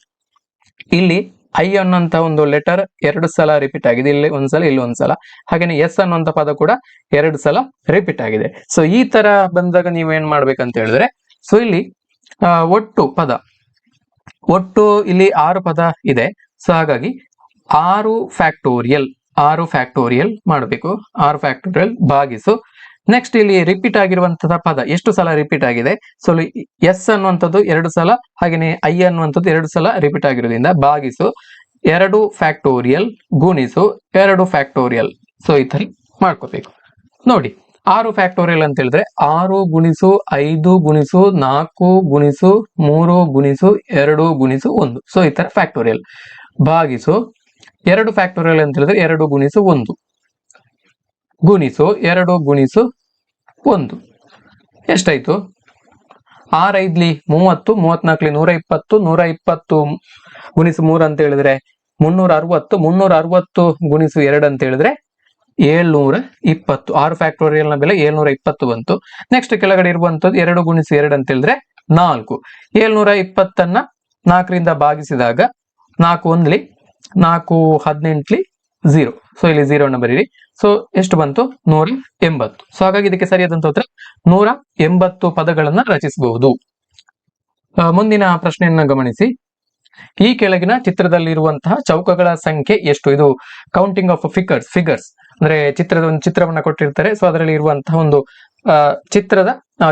ಇಲ್ಲಿ ಐ ಅನ್ನೋಂತ ಒಂದು ಲೆಟರ್ ಎರಡು ಸಲ ರಿಪೀಟ್ ಆಗಿದೆ. ಇಲ್ಲಿ ಒಂದ್ಸಲ ಇಲ್ಲಿ ಒಂದ್ಸಲ ಹಾಗೇನೆ ಎಸ್ ಅನ್ನುವಂತ ಪದ ಕೂಡ ಎರಡು ಸಲ ರಿಪೀಟ್ ಆಗಿದೆ. ಸೊ ಈ ತರ ಬಂದಾಗ ನೀವು ಏನ್ ಮಾಡ್ಬೇಕಂತ ಹೇಳಿದ್ರೆ ಸೊ ಇಲ್ಲಿ ಒಟ್ಟು ಪದ, ಒಟ್ಟು ಇಲ್ಲಿ ಆರು ಪದ ಇದೆ. ಸೊ ಹಾಗಾಗಿ ಆರು ಫ್ಯಾಕ್ಟೋರಿಯಲ್ ಆರು ಫ್ಯಾಕ್ಟೋರಿಯಲ್ ಮಾಡಬೇಕು. ಆರು ಫ್ಯಾಕ್ಟೋರಿಯಲ್ ಭಾಗಿಸು. ನೆಕ್ಸ್ಟ್ ಇಲ್ಲಿ ರಿಪೀಟ್ ಆಗಿರುವಂತಹ ಪದ ಎಷ್ಟು ಸಲ ರಿಪೀಟ್ ಆಗಿದೆ? ಸೊ ಎಸ್ ಅನ್ನುವಂಥದ್ದು ಎರಡು ಸಲ ಹಾಗೆಯೇ ಐ ಅನ್ನುವಂಥದ್ದು ಎರಡು ಸಲ ರಿಪೀಟ್ ಆಗಿರೋದ್ರಿಂದ ಭಾಗಿಸು. ಎರಡು ಫ್ಯಾಕ್ಟೋರಿಯಲ್ ಗುಣಿಸು. ಎರಡು ಫ್ಯಾಕ್ಟೋರಿಯಲ್ ಸೊ ಈ ತರ ಮಾಡ್ಕೋಬೇಕು. ನೋಡಿ, ಆರು ಫ್ಯಾಕ್ಟೋರಿಯಲ್ ಅಂತ ಹೇಳಿದ್ರೆ ಆರು ಗುಣಿಸು, ಐದು ಗುಣಿಸು, ನಾಲ್ಕು ಗುಣಿಸು, ಮೂರು ಗುಣಿಸು, ಎರಡು ಗುಣಿಸು, ಒಂದು. ಸೊ ಈ ತರ ಫ್ಯಾಕ್ಟೋರಿಯಲ್ ಭಾಗಿಸು. ಎರಡು ಫ್ಯಾಕ್ಟೋರಿಯಲ್ ಅಂತ ಹೇಳಿದ್ರೆ ಎರಡು ಗುಣಿಸು, ಒಂದು. ಗುಣಿಸು, ಎರಡು ಗುಣಿಸು ಒಂದು. ಎಷ್ಟಾಯ್ತು? ಆರ್ ಐದ್ಲಿ ಮೂವತ್ತು ಮೂವತ್ನಾಲ್ಕಲಿ ನೂರ ಇಪ್ಪತ್ತು ನೂರ ಇಪ್ಪತ್ತು ಗುಣಿಸು ಮೂರು ಅಂತ ಹೇಳಿದ್ರೆ ಮುನ್ನೂರ ಅರವತ್ತು ಮುನ್ನೂರ ಅರವತ್ತು ಗುಣಿಸು ಎರಡು ಅಂತ ಹೇಳಿದ್ರೆ ಏಳ್ನೂರ ಇಪ್ಪತ್ತು. ಆರು ಫ್ಯಾಕ್ಟೋರಿಯಲ್ನ ಬೆಲೆ ಏಳ್ನೂರ ಇಪ್ಪತ್ತು ಬಂತು. ನೆಕ್ಸ್ಟ್ ಕೆಳಗಡೆ ಇರುವಂತದ್ದು ಎರಡು ಗುಣಿಸು ಎರಡು ಅಂತ ಹೇಳಿದ್ರೆ ನಾಲ್ಕು. ಏಳ್ನೂರ ಇಪ್ಪತ್ತನ್ನ ನಾಲ್ಕರಿಂದ ಭಾಗಿಸಿದಾಗ ನಾಲ್ಕು ಒಂದ್ಲಿ ನಾಲ್ಕು ಹದಿನೆಂಟ್ಲಿ ಝೀರೋ ಸೊ ಇಲ್ಲಿ ಝೀರೋನ ಬರೀರಿ. ಸೊ ಎಷ್ಟು ಬಂತು? ನೂರ ಎಂಬತ್ತು. ಸೊ ಹಾಗಾಗಿ ಇದಕ್ಕೆ ಸರಿಯಾದಂತ ಉತ್ತರ, ನೂರ ಎಂಬತ್ತು ಪದಗಳನ್ನ ರಚಿಸಬಹುದು. ಮುಂದಿನ ಪ್ರಶ್ನೆಯನ್ನ ಗಮನಿಸಿ. ಈ ಕೆಳಗಿನ ಚಿತ್ರದಲ್ಲಿರುವಂತಹ ಚೌಕಗಳ ಸಂಖ್ಯೆ ಎಷ್ಟು? ಇದು ಕೌಂಟಿಂಗ್ ಆಫ್ ಫಿಗರ್ಸ್ ಫಿಗರ್ಸ್ ಅಂದ್ರೆ ಚಿತ್ರದ ಒಂದು ಚಿತ್ರವನ್ನ ಕೊಟ್ಟಿರ್ತಾರೆ. ಸೊ ಅದರಲ್ಲಿ ಇರುವಂತಹ ಒಂದು ಚಿತ್ರದ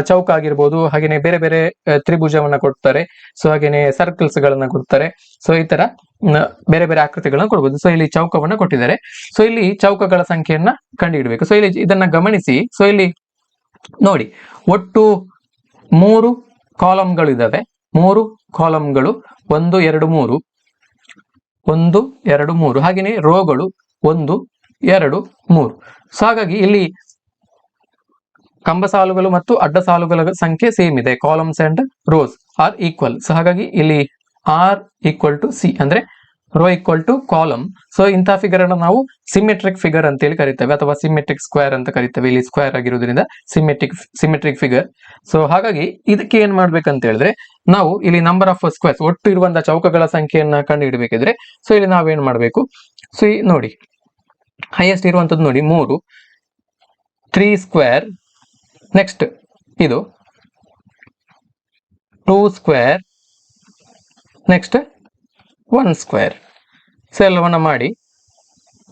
ಚೌಕ ಆಗಿರ್ಬೋದು, ಹಾಗೇನೆ ಬೇರೆ ಬೇರೆ ತ್ರಿಭುಜವನ್ನ ಕೊಡ್ತಾರೆ. ಸೊ ಹಾಗೇನೆ ಸರ್ಕಲ್ಸ್ ಗಳನ್ನ ಕೊಡ್ತಾರೆ. ಸೊ ಈ ತರ ಬೇರೆ ಬೇರೆ ಆಕೃತಿಗಳನ್ನ ಕೊಡ್ಬೋದು. ಸೊ ಇಲ್ಲಿ ಚೌಕವನ್ನ ಕೊಟ್ಟಿದ್ದಾರೆ. ಸೊ ಇಲ್ಲಿ ಚೌಕಗಳ ಸಂಖ್ಯೆಯನ್ನ ಕಂಡುಹಿಡಬೇಕು. ಸೊ ಇಲ್ಲಿ ಇದನ್ನ ಗಮನಿಸಿ. ಸೊ ಇಲ್ಲಿ ನೋಡಿ, ಒಟ್ಟು ಮೂರು ಕಾಲಂಗಳು ಇದಾವೆ ಮೂರು ಕಾಲಂಗಳು ಒಂದು, ಎರಡು, ಮೂರು. ಒಂದು, ಎರಡು, ಮೂರು. ಹಾಗೆಯೇ ರೋಗಳು ಒಂದು, ಎರಡು, ಮೂರು. ಸೊ ಹಾಗಾಗಿ ಇಲ್ಲಿ ಕಂಬ ಸಾಲುಗಳು ಮತ್ತು ಅಡ್ಡ ಸಾಲುಗಳ ಸಂಖ್ಯೆ ಸೇಮ್ ಇದೆ. Columns and rows are equal so ಹಾಗಾಗಿ ಇಲ್ಲಿ ಆರ್ ಈಕ್ವಲ್ ಟು ಸಿ ಅಂದ್ರೆ row equal to column so ಇಂತಹ ಫಿಗರ್ ಅನ್ನು ನಾವು ಸಿಮೆಟ್ರಿಕ್ ಫಿಗರ್ ಅಂತೇಳಿ ಕರಿತೇವೆ, ಅಥವಾ ಸಿಮೆಟ್ರಿಕ್ ಸ್ಕ್ವೇರ್ ಅಂತ ಕರಿತೇವೆ. ಇಲ್ಲಿ ಸ್ಕ್ವೇರ್ ಆಗಿರೋದ್ರಿಂದ ಸಿಮೆಟ್ರಿಕ್ ಸಿಮೆಟ್ರಿಕ್ ಫಿಗರ್ ಸೊ ಹಾಗಾಗಿ ಇದಕ್ಕೆ ಏನ್ ಮಾಡ್ಬೇಕಂತ ಹೇಳಿದ್ರೆ, ನಾವು ಇಲ್ಲಿ ನಂಬರ್ ಆಫ್ ಸ್ಕ್ವೇರ್ಸ್ ಒಟ್ಟು ಇರುವಂತಹ ಚೌಕಗಳ ಸಂಖ್ಯೆಯನ್ನ ಕಂಡು ಹಿಡಬೇಕಿದ್ರೆ ಸೊ ಇಲ್ಲಿ ನಾವೇನ್ ಮಾಡ್ಬೇಕು? ಸೊ ನೋಡಿ ಹೈಯೆಸ್ಟ್ ಇರುವಂತದ್ದು ನೋಡಿ, ಮೂರು ತ್ರೀ ಸ್ಕ್ವೇರ್ ನೆಕ್ಸ್ಟ್ ಇದು two square next one square so ಎಲ್ಲವನ್ನ ಮಾಡಿ.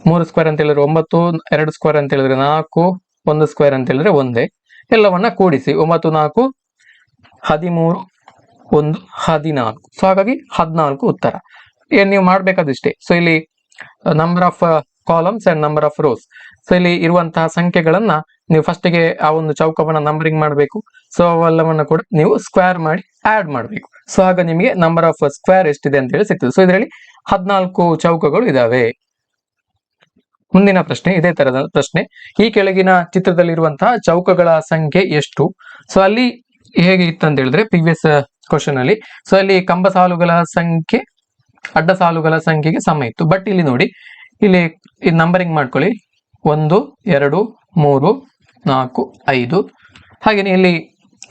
ಮೂರು ಸ್ಕ್ವೇರ್ ಅಂತ ಹೇಳಿದ್ರೆ ಒಂಬತ್ತು, ಎರಡು ಸ್ಕ್ವೇರ್ ಅಂತ ಹೇಳಿದ್ರೆ ನಾಲ್ಕು, ಒಂದು ಸ್ಕ್ವೇರ್ ಅಂತ ಹೇಳಿದ್ರೆ ಒಂದೇ. ಎಲ್ಲವನ್ನ ಕೂಡಿಸಿ, ಒಂಬತ್ತು, ನಾಲ್ಕು, ಹದಿಮೂರು, ಒಂದು, ಹದಿನಾಲ್ಕು. ಸೊ ಹಾಗಾಗಿ ಹದಿನಾಲ್ಕು ಉತ್ತರ. ಏನ್ ನೀವು ಮಾಡ್ಬೇಕಾದಿಷ್ಟೇ. ಸೊ ಇಲ್ಲಿ number of columns and number of rows so ಇಲ್ಲಿ ಇರುವಂತಹ ಸಂಖ್ಯೆಗಳನ್ನ ನೀವು ಫಸ್ಟಿಗೆ ಆ ಒಂದು ಚೌಕವನ್ನ ನಂಬರಿಂಗ್ ಮಾಡಬೇಕು. ಸೊ ಅವೆಲ್ಲವನ್ನ ಕೂಡ ನೀವು ಸ್ಕ್ವೇರ್ ಮಾಡಿ ಆಡ್ ಮಾಡಬೇಕು. ಸೊ ಆಗ ನಿಮಗೆ ನಂಬರ್ ಆಫ್ ಸ್ಕ್ವೇರ್ ಎಷ್ಟಿದೆ ಅಂತ ಹೇಳಿ ಸಿಗ್ತದೆ. ಸೊ ಇದರಲ್ಲಿ ಹದಿನಾಲ್ಕು ಚೌಕಗಳು ಇದಾವೆ. ಮುಂದಿನ ಪ್ರಶ್ನೆ, ಇದೇ ತರದ ಪ್ರಶ್ನೆ. ಈ ಕೆಳಗಿನ ಚಿತ್ರದಲ್ಲಿರುವಂತಹ ಚೌಕಗಳ ಸಂಖ್ಯೆ ಎಷ್ಟು? ಸೊ ಅಲ್ಲಿ ಹೇಗೆ ಇತ್ತು ಅಂತ ಹೇಳಿದ್ರೆ ಪ್ರಿವಿಯಸ್ ಕ್ವಶನ್ ಅಲ್ಲಿ. ಸೊ ಅಲ್ಲಿ ಕಂಬ ಸಾಲುಗಳ ಸಂಖ್ಯೆ, ಅಡ್ಡ ಸಾಲುಗಳ ಸಂಖ್ಯೆಗೆ ಸಮ ಇತ್ತು. ಬಟ್ ಇಲ್ಲಿ ನೋಡಿ, ಇಲ್ಲಿ ನಂಬರಿಂಗ್ ಮಾಡ್ಕೊಳ್ಳಿ. ಒಂದು, ಎರಡು, ಮೂರು, ನಾಲ್ಕು, ಐದು. ಹಾಗೇನೆ ಇಲ್ಲಿ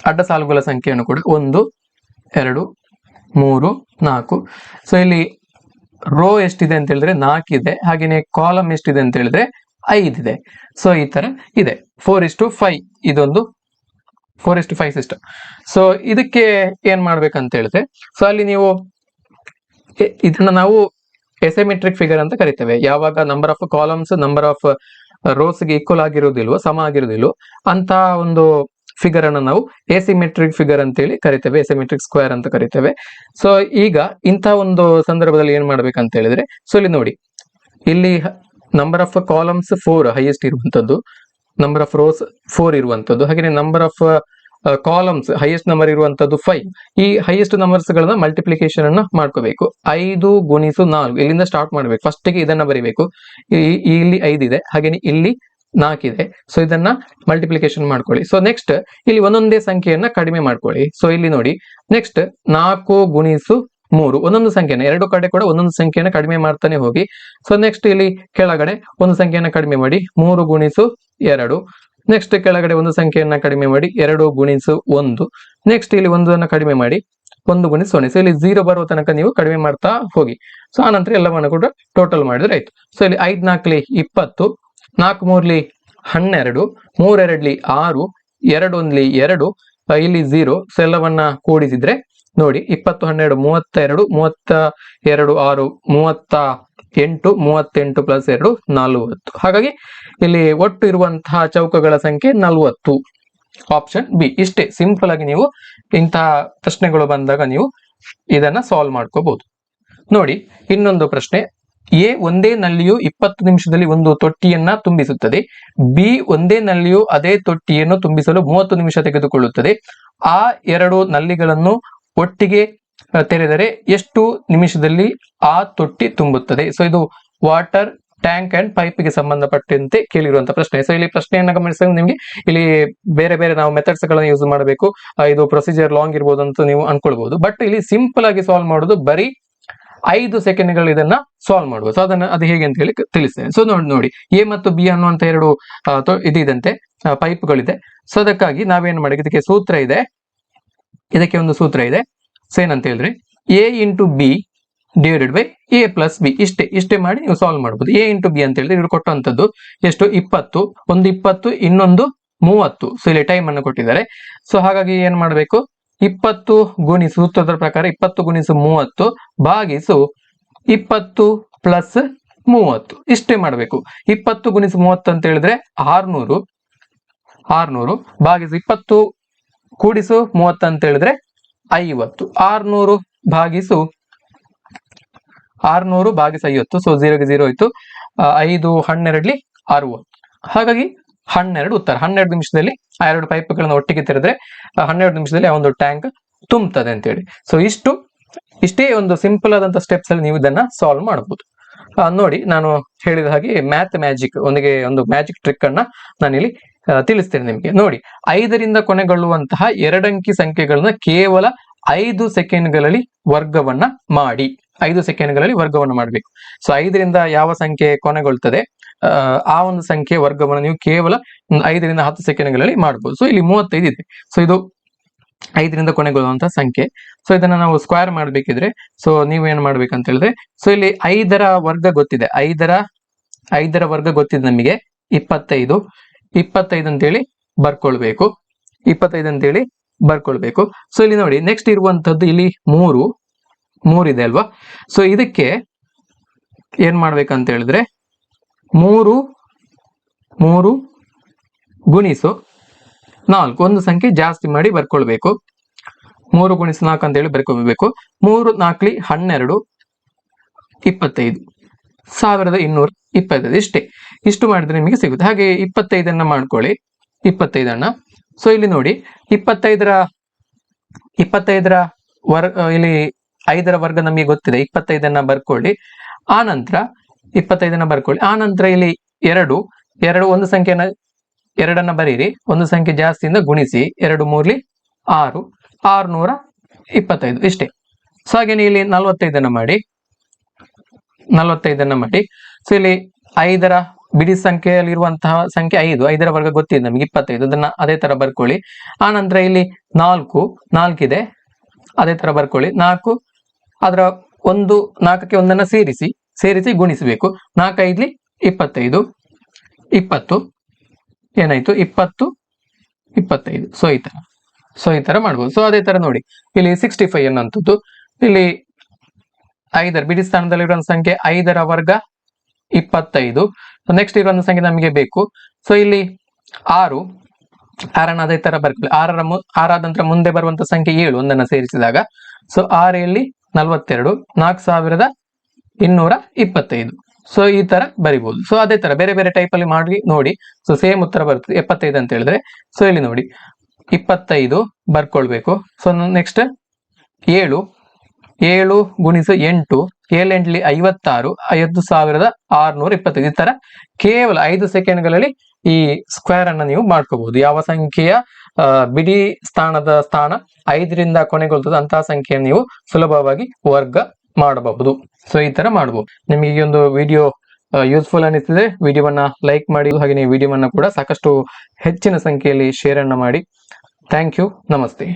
ಅಡ್ಡ ಸಾಲುಗಳ ಸಂಖ್ಯೆಯನ್ನು ಕೂಡ ಒಂದು ಎರಡು, ಮೂರು, ನಾಲ್ಕು. ಸೊ ಇಲ್ಲಿ ರೋ ಎಷ್ಟಿದೆ ಅಂತ ಹೇಳಿದ್ರೆ ನಾಲ್ಕಿದೆ ಹಾಗೇನೆ ಕಾಲಮ್ ಎಷ್ಟಿದೆ ಅಂತ ಹೇಳಿದ್ರೆ ಐದಿದೆ ಸೊ ಈ ತರ ಇದೆ. ಫೋರ್ ಇಸ್ ಟು ಫೈವ್ ಇದೊಂದು four is to five system so ಇದಕ್ಕೆ ಏನ್ ಮಾಡ್ಬೇಕಂತ ಹೇಳಿದ್ರೆ ಸೊ ಅಲ್ಲಿ ನೀವು ಇದನ್ನ ನಾವು ಎಸೆಮೆಟ್ರಿಕ್ ಫಿಗರ್ ಅಂತ ಕರಿತೇವೆ. ಯಾವಾಗ number of columns number of ರೋಸ್ಗೆ equal ಆಗಿರೋದಿಲ್ವೋ ಸಮ ಆಗಿರೋದಿಲ್ವೋ ಅಂತ ಒಂದು ಫಿಗರ್ ಅನ್ನು ನಾವು ಎಸಿಮೆಟ್ರಿಕ್ ಫಿಗರ್ ಅಂತೇಳಿ ಕರಿತೇವೆ ಎಸಿಮೆಟ್ರಿಕ್ ಸ್ಕ್ವೇರ್ ಅಂತ ಕರಿತೇವೆ. ಸೊ ಈಗ ಇಂಥ ಒಂದು ಸಂದರ್ಭದಲ್ಲಿ ಏನ್ ಮಾಡ್ಬೇಕಂತ ಹೇಳಿದ್ರೆ ಸೊ ಇಲ್ಲಿ ನೋಡಿ. ಇಲ್ಲಿ number of columns four highest ಇರುವಂತದ್ದು ನಂಬರ್ ಆಫ್ ರೋಸ್ ಫೋರ್ ಇರುವಂತದ್ದು ಹಾಗೆ number of columns highest number ಇರುವಂತದ್ದು ಫೈವ್ ಈ ಹೈಯೆಸ್ಟ್ ನಂಬರ್ಸ್ ಗಳನ್ನ ಮಲ್ಟಿಪ್ಲಿಕೇಶನ್ ಅನ್ನ ಮಾಡ್ಕೋಬೇಕು. ಐದು ಗುಣಿಸು ನಾಲ್ಕು. ಇಲ್ಲಿಂದ ಸ್ಟಾರ್ಟ್ ಮಾಡ್ಬೇಕು. ಫಸ್ಟ್ಗೆ ಇದನ್ನ ಬರಿಬೇಕು. ಇಲ್ಲಿ ಐದಿದೆ. ಹಾಗೇನೆ ಇಲ್ಲಿ ನಾಲ್ಕಿದೆ. ಸೊ ಇದನ್ನ ಮಲ್ಟಿಪ್ಲಿಕೇಶನ್ ಮಾಡ್ಕೊಳ್ಳಿ. ಸೊ ನೆಕ್ಸ್ಟ್ ಇಲ್ಲಿ ಒಂದೊಂದೇ ಸಂಖ್ಯೆಯನ್ನ ಕಡಿಮೆ ಮಾಡ್ಕೊಳ್ಳಿ. ಸೊ ಇಲ್ಲಿ ನೋಡಿ. ನೆಕ್ಸ್ಟ್ ನಾಲ್ಕು ಗುಣಿಸು ಮೂರು. ಒಂದೊಂದು ಸಂಖ್ಯೆಯನ್ನ ಎರಡು ಕಡೆ ಕೂಡ ಒಂದೊಂದು ಸಂಖ್ಯೆಯನ್ನ ಕಡಿಮೆ ಮಾಡ್ತಾನೆ ಹೋಗಿ. ಸೊ ನೆಕ್ಸ್ಟ್ ಇಲ್ಲಿ ಕೆಳಗಡೆ ಒಂದು ಸಂಖ್ಯೆಯನ್ನ ಕಡಿಮೆ ಮಾಡಿ ಮೂರು ಗುಣಿಸು ಎರಡು. ನೆಕ್ಸ್ಟ್ ಕೆಳಗಡೆ ಒಂದು ಸಂಖ್ಯೆಯನ್ನ ಕಡಿಮೆ ಮಾಡಿ ಎರಡು ಗುಣಿಸು ಒಂದು. ನೆಕ್ಸ್ಟ್ ಇಲ್ಲಿ ಒಂದನ್ನ ಕಡಿಮೆ ಮಾಡಿ ಒಂದು ಗುಣಿಸು ಸೊನ್ನೆ ಸೊ ಇಲ್ಲಿ ಜೀರೋ ಬರುವ ತನಕ ನೀವು ಕಡಿಮೆ ಮಾಡ್ತಾ ಹೋಗಿ. ಸೊ ಆನಂತರ ಎಲ್ಲವನ್ನು ಕೂಡ ಟೋಟಲ್ ಮಾಡಿದ್ರೆ ಆಯ್ತು. ಸೊ ಇಲ್ಲಿ ಐದ್ ನಾಲ್ಕಲಿ ಇಪ್ಪತ್ತು. ನಾಲ್ಕು ಮೂರ್ಲಿ ಹನ್ನೆರಡು, ಮೂರೆರಡ್ಲಿ ಆರು, ಎರಡೊಂದ್ಲಿ ಎರಡು ಇಲ್ಲಿ ಝೀರೋ ಸೆಲ್ಲವನ್ನ ಕೂಡಿಸಿದ್ರೆ ನೋಡಿ ಇಪ್ಪತ್ತು ಹನ್ನೆರಡು, ಮೂವತ್ತೆರಡು ಮೂವತ್ತ ಎರಡು ಆರು, ಮೂವತ್ತ ಎಂಟು, ಮೂವತ್ತೆಂಟು ಪ್ಲಸ್ ಎರಡು, ನಲವತ್ತು. ಹಾಗಾಗಿ ಇಲ್ಲಿ ಒಟ್ಟು ಇರುವಂತಹ ಚೌಕಗಳ ಸಂಖ್ಯೆ ನಲವತ್ತು. ಆಪ್ಷನ್ ಬಿ ಇಷ್ಟೇ ಸಿಂಪಲ್ ಆಗಿ ನೀವು ಇಂತಹ ಪ್ರಶ್ನೆಗಳು ಬಂದಾಗ ನೀವು ಇದನ್ನ ಸಾಲ್ವ್ ಮಾಡ್ಕೋಬಹುದು ನೋಡಿ ಇನ್ನೊಂದು ಪ್ರಶ್ನೆ. ಎ ಒಂದೇ ನಲ್ಲಿಯು ಇಪ್ಪತ್ತು ನಿಮಿಷದಲ್ಲಿ ಒಂದು ತೊಟ್ಟಿಯನ್ನ ತುಂಬಿಸುತ್ತದೆ. ಬಿ ಒಂದೇ ನಲ್ಲಿಯು ಅದೇ ತೊಟ್ಟಿಯನ್ನು ತುಂಬಿಸಲು ಮೂವತ್ತು ನಿಮಿಷ ತೆಗೆದುಕೊಳ್ಳುತ್ತದೆ. ಆ ಎರಡು ನಲ್ಲಿಗಳನ್ನು ಒಟ್ಟಿಗೆ ತೆರೆದರೆ ಎಷ್ಟು ನಿಮಿಷದಲ್ಲಿ ಆ ತೊಟ್ಟಿ ತುಂಬುತ್ತದೆ? ಸೊ ಇದು ವಾಟರ್, ಟ್ಯಾಂಕ್ ಅಂಡ್ ಪೈಪ್ಗೆ ಸಂಬಂಧಪಟ್ಟಂತೆ ಕೇಳಿರುವಂತಹ ಪ್ರಶ್ನೆ. ಸೊ ಇಲ್ಲಿ ಪ್ರಶ್ನೆಯನ್ನು ಗಮನಿಸಿದಾಗ ನಿಮಗೆ ಇಲ್ಲಿ ಬೇರೆ ಬೇರೆ ನಾವು ಮೆಥಡ್ಸ್ ಗಳನ್ನ ಯೂಸ್ ಮಾಡಬೇಕು. ಇದು ಪ್ರೊಸೀಜರ್ ಲಾಂಗ್ ಇರ್ಬೋದು ಅಂತ ನೀವು ಅನ್ಕೊಳ್ಬಹುದು ಬಟ್ ಇಲ್ಲಿ ಸಿಂಪಲ್ ಆಗಿ ಸಾಲ್ವ್ ಮಾಡೋದು ಬರೀ ಐದು ಸೆಕೆಂಡ್ಗಳು ಇದನ್ನ ಸಾಲ್ವ್ ಮಾಡುವ. ಸೊ ಅದನ್ನ ಅದು ಹೇಗೆ ಅಂತ ಹೇಳಿ ತಿಳಿಸ್ತೇನೆ. ಸೊ ನೋಡಿ ನೋಡಿ. ಎ ಮತ್ತು ಬಿ ಅನ್ನುವಂತ ಎರಡು ಇದಂತೆ ಪೈಪ್ಗಳಿದೆ. ಸೊ ಅದಕ್ಕಾಗಿ ನಾವೇನ್ ಮಾಡಿ ಇದಕ್ಕೆ ಸೂತ್ರ ಇದೆ. ಇದಕ್ಕೆ ಒಂದು ಸೂತ್ರ ಇದೆ. ಸೊ ಏನಂತ ಹೇಳಿದ್ರೆ? A into B divided by A plus B ಇಷ್ಟೇ ಇಷ್ಟೇ ಮಾಡಿ ನೀವು ಸಾಲ್ವ್ ಮಾಡಬಹುದು ಎ ಇಂಟು ಬಿ ಅಂತ ಹೇಳಿದ್ರೆ ಇವರು ಕೊಟ್ಟಂತದ್ದು ಎಷ್ಟು? ಇಪ್ಪತ್ತು. ಒಂದು ಇಪ್ಪತ್ತು, ಇನ್ನೊಂದು ಮೂವತ್ತು. ಸೊ ಇಲ್ಲಿ ಟೈಮ್ ಅನ್ನು ಕೊಟ್ಟಿದ್ದಾರೆ. ಸೊ ಹಾಗಾಗಿ ಏನ್ ಮಾಡಬೇಕು? ಇಪ್ಪತ್ತು ಗುಣಿಸು, ಸೂತ್ರದ ಪ್ರಕಾರ ಇಪ್ಪತ್ತು ಗುಣಿಸು ಮೂವತ್ತು ಭಾಗಿಸು ಇಪ್ಪತ್ತು ಪ್ಲಸ್ ಮೂವತ್ತು. ಇಷ್ಟೇ ಮಾಡಬೇಕು. ಇಪ್ಪತ್ತು ಗುಣಿಸು ಮೂವತ್ತು ಅಂತ ಹೇಳಿದ್ರೆ ಆರ್ನೂರು. ಆರ್ನೂರು ಭಾಗಿಸು ಇಪ್ಪತ್ತು ಕೂಡಿಸು ಮೂವತ್ತು ಅಂತ ಹೇಳಿದ್ರೆ ಐವತ್ತು. ಆರ್ನೂರು ಭಾಗಿಸು ಆರ್ನೂರು ಭಾಗಿಸು ಐವತ್ತು. ಸೊ ಜೀರೋಗೆ ಜೀರೋ ಆಯ್ತು. ಐದು ಹನ್ನೆರಡ್ಲಿ ಅರವತ್ತು. ಹಾಗಾಗಿ ಹನ್ನೆರಡು ಉತ್ತರ, ಹನ್ನೆರಡು ನಿಮಿಷದಲ್ಲಿ ಆ ಎರಡು ಪೈಪ್ಗಳನ್ನು ಒಟ್ಟಿಗೆ ತೆರೆದ್ರೆ ಹನ್ನೆರಡು ನಿಮಿಷದಲ್ಲಿ ಆ ಒಂದು ಟ್ಯಾಂಕ್ ತುಂಬುತ್ತದೆ ಅಂತೇಳಿ. ಸೊ ಇಷ್ಟು, ಇಷ್ಟೇ ಒಂದು ಸಿಂಪಲ್ ಆದಂತ ಸ್ಟೆಪ್ಸ್ ಅಲ್ಲಿ ನೀವು ಇದನ್ನ ಸಾಲ್ವ್ ಮಾಡಬಹುದು ನೋಡಿ, ನಾನು ಹೇಳಿದ ಹಾಗೆ ಮ್ಯಾಥ್ ಮ್ಯಾಜಿಕ್ ಒಂದಿಗೆ ಒಂದು ಮ್ಯಾಜಿಕ್ ಟ್ರಿಕ್ ಅನ್ನ ನಾನಿಲ್ಲಿ ತಿಳಿಸ್ತೇನೆ ನಿಮಗೆ. ನೋಡಿ, ಐದರಿಂದ ಕೊನೆಗೊಳ್ಳುವಂತಹ ಎರಡಂಕಿ ಸಂಖ್ಯೆಗಳನ್ನ ಕೇವಲ ಐದು ಸೆಕೆಂಡ್ಗಳಲ್ಲಿ ವರ್ಗವನ್ನ ಮಾಡಿ. ಐದು ಸೆಕೆಂಡ್ಗಳಲ್ಲಿ ವರ್ಗವನ್ನು ಮಾಡಬೇಕು. ಸೊ ಐದರಿಂದ ಯಾವ ಸಂಖ್ಯೆ ಕೊನೆಗೊಳ್ತದೆ? ಆ, ಒಂದು ಸಂಖ್ಯೆ ವರ್ಗವನ್ನು ನೀವು ಕೇವಲ ಐದರಿಂದ ಹತ್ತು ಸೆಕೆಂಡ್ಗಳಲ್ಲಿ ಮಾಡಬಹುದು ಸೊ ಇಲ್ಲಿ ಮೂವತ್ತೈದು ಇದೆ. ಸೊ ಇದು ಐದರಿಂದ ಕೊನೆಗೊಳ್ಳುವಂತಹ ಸಂಖ್ಯೆ. ಸೊ ಇದನ್ನ ನಾವು ಸ್ಕ್ವೇರ್ ಮಾಡ್ಬೇಕಿದ್ರೆ ಸೊ ನೀವು ಏನ್ ಮಾಡ್ಬೇಕಂತ ಹೇಳಿದ್ರೆ ಸೊ ಇಲ್ಲಿ ಐದರ ವರ್ಗ ಗೊತ್ತಿದೆ. ಐದರ ಐದರ ವರ್ಗ ಗೊತ್ತಿದೆ ನಮಗೆ. ಇಪ್ಪತ್ತೈದು. ಇಪ್ಪತ್ತೈದು ಅಂತೇಳಿ ಬರ್ಕೊಳ್ಬೇಕು. ಇಪ್ಪತ್ತೈದು ಅಂತೇಳಿ ಬರ್ಕೊಳ್ಬೇಕು. ಸೊ ಇಲ್ಲಿ ನೋಡಿ ನೆಕ್ಸ್ಟ್ ಇರುವಂತದ್ದು ಇಲ್ಲಿ ಮೂರು. ಮೂರಿದೆ ಅಲ್ವಾ? ಸೊ ಇದಕ್ಕೆ ಏನ್ ಮಾಡ್ಬೇಕಂತ ಹೇಳಿದ್ರೆ ಮೂರು ಮೂರು ಗುಣಿಸು ನಾಲ್ಕು. ಒಂದು ಸಂಖ್ಯೆ ಜಾಸ್ತಿ ಮಾಡಿ ಬರ್ಕೊಳ್ಬೇಕು. ಮೂರು ಗುಣಿಸು ನಾಲ್ಕು ಅಂತ ಹೇಳಿ ಬರ್ಕೊಳ್ಬೇಕು. ಮೂರು ನಾಲ್ಕಲಿ ಹನ್ನೆರಡು, ಇಪ್ಪತ್ತೈದು. ಸಾವಿರದ ಇನ್ನೂರ ಇಪ್ಪತ್ತೈದು ಇಷ್ಟೇ. ಇಷ್ಟು ಮಾಡಿದ್ರೆ ನಿಮಗೆ ಸಿಗುತ್ತೆ. ಹಾಗೆ ಇಪ್ಪತ್ತೈದನ್ನ ಮಾಡ್ಕೊಳ್ಳಿ. ಇಪ್ಪತ್ತೈದನ್ನ. ಸೊ ಇಲ್ಲಿ ನೋಡಿ, ಇಪ್ಪತ್ತೈದರ ಇಪ್ಪತ್ತೈದರ ವರ್ಗ ಇಲ್ಲಿ ಐದರ ವರ್ಗ ನಮಗೆ ಗೊತ್ತಿದೆ. ಇಪ್ಪತ್ತೈದನ್ನ ಬರ್ಕೊಳ್ಳಿ. ಆ ನಂತರ ಇಪ್ಪತ್ತೈದನ್ನ ಬರ್ಕೊಳ್ಳಿ. ಆ ನಂತರ ಇಲ್ಲಿ ಎರಡು. ಎರಡು ಒಂದು ಸಂಖ್ಯೆನ ಎರಡನ್ನ ಬರೀರಿ. ಒಂದು ಸಂಖ್ಯೆ ಜಾಸ್ತಿಯಿಂದ ಗುಣಿಸಿ. ಎರಡು ಮೂರ್ಲಿ ಆರು. ಆರುನೂರ ಇಪ್ಪತ್ತೈದು. ಇಷ್ಟೇ. ಸೊ ಹಾಗೇನೆ ಇಲ್ಲಿ ನಲವತ್ತೈದನ್ನ ಮಾಡಿ. ನಲವತ್ತೈದನ್ನ ಮಾಡಿ. ಸೊ ಇಲ್ಲಿ ಐದರ ಬಿಡಿ ಸಂಖ್ಯೆಯಲ್ಲಿರುವಂತಹ ಸಂಖ್ಯೆ ಐದು. ಐದರ ವರ್ಗ ಗೊತ್ತಿದೆ ನಮ್ಗೆ, ಇಪ್ಪತ್ತೈದು. ಅದನ್ನ ಅದೇ ತರ ಬರ್ಕೊಳ್ಳಿ. ಆ ನಂತರ ಇಲ್ಲಿ ನಾಲ್ಕು. ನಾಲ್ಕಿದೆ. ಅದೇ ತರ ಬರ್ಕೊಳ್ಳಿ. ನಾಲ್ಕು. ಅದರ ಒಂದು, ನಾಲ್ಕಕ್ಕೆ ಒಂದನ್ನ ಸೇರಿಸಿ. ಸೇರಿಸಿ ಗುಣಿಸಬೇಕು. ನಾಲ್ಕೈದ್ಲಿ ಇಪ್ಪತ್ತೈದು, ಇಪ್ಪತ್ತು, ಏನಾಯ್ತು? ಇಪ್ಪತ್ತು, ಇಪ್ಪತ್ತೈದು. ಸೊ ಈ ತರ. ಸೊ ಈ ತರ ಮಾಡ್ಬೋದು. ಸೊ ಅದೇ ತರ ನೋಡಿ. ಇಲ್ಲಿ ಸಿಕ್ಸ್ಟಿ ಫೈವ್ ಅನ್ನುವಂಥದ್ದು. ಇಲ್ಲಿ ಐದರ ಬಿಡಿ ಸ್ಥಾನದಲ್ಲಿರೋ ಸಂಖ್ಯೆ ಐದರ ವರ್ಗ ಇಪ್ಪತ್ತೈದು. ನೆಕ್ಸ್ಟ್ ಇರೋ ಸಂಖ್ಯೆ ನಮಗೆ ಬೇಕು. ಸೊ ಇಲ್ಲಿ ಆರು, ಆರನ್ನ ಅದೇ ತರ ಬರ್ಕೊಳ್ಳಿ ಆರರ ಆರಾದ ನಂತರ ಮುಂದೆ ಬರುವಂತ ಸಂಖ್ಯೆ ಏಳು ಒಂದನ್ನ ಸೇರಿಸಿದಾಗ. ಸೊ ಆರೇಳಿ ನಲವತ್ತೆರಡು, ನಾಲ್ಕು ಸಾವಿರದ ಇನ್ನೂರ ಇಪ್ಪತ್ತೈದು ಸೊ ಈ ತರ ಬರಿಬಹುದು ಸೊ ಅದೇ ತರ ಬೇರೆ ಬೇರೆ ಟೈಪ್ ಅಲ್ಲಿ ಮಾಡಿ ನೋಡಿ. ಸೊ ಸೇಮ್ ಉತ್ತರ ಬರ್ತದೆ. ಎಪ್ಪತ್ತೈದು ಅಂತ ಹೇಳಿದ್ರೆ. ಸೊ ಇಲ್ಲಿ ನೋಡಿ. ಇಪ್ಪತ್ತೈದು ಬರ್ಕೊಳ್ಬೇಕು. ಸೊ ನೆಕ್ಸ್ಟ್ ಏಳು. ಏಳು ಗುಣಿಸು ಎಂಟು. ಏಳೆಂಟ್ಲಿ ಐವತ್ತಾರು. ಐವತ್ತು ಸಾವಿರದ ಆರ್ನೂರ ಇಪ್ಪತ್ತೈದು. ಈ ತರ ಕೇವಲ ಐದು ಸೆಕೆಂಡ್ಗಳಲ್ಲಿ ಈ ಸ್ಕ್ವೇರ್ ಅನ್ನ ನೀವು ಮಾಡ್ಕೋಬಹುದು ಯಾವ ಸಂಖ್ಯೆಯ ಬಿಡಿ ಸ್ಥಾನದ ಸ್ಥಾನ ಐದರಿಂದ ಕೊನೆಗೊಳ್ತದೆ ಅಂತಹ ಸಂಖ್ಯೆಯನ್ನು ನೀವು ಸುಲಭವಾಗಿ ವರ್ಗ ಮಾಡಬಹುದು. ಸೊ ಈ ತರ ಮಾಡಬಹುದು ನಿಮಗೆ ಈ ಒಂದು ವಿಡಿಯೋ ಯೂಸ್ಫುಲ್ ಅನಿಸಿದ್ರೆ ವಿಡಿಯೋವನ್ನ ಲೈಕ್ ಮಾಡಿ, ಹಾಗೆ ವಿಡಿಯೋವನ್ನ ಕೂಡ ಸಾಕಷ್ಟು ಹೆಚ್ಚಿನ ಸಂಖ್ಯೆಯಲ್ಲಿ ಶೇರ್ ಅನ್ನ ಮಾಡಿ. ಥ್ಯಾಂಕ್ ಯು ನಮಸ್ತೆ.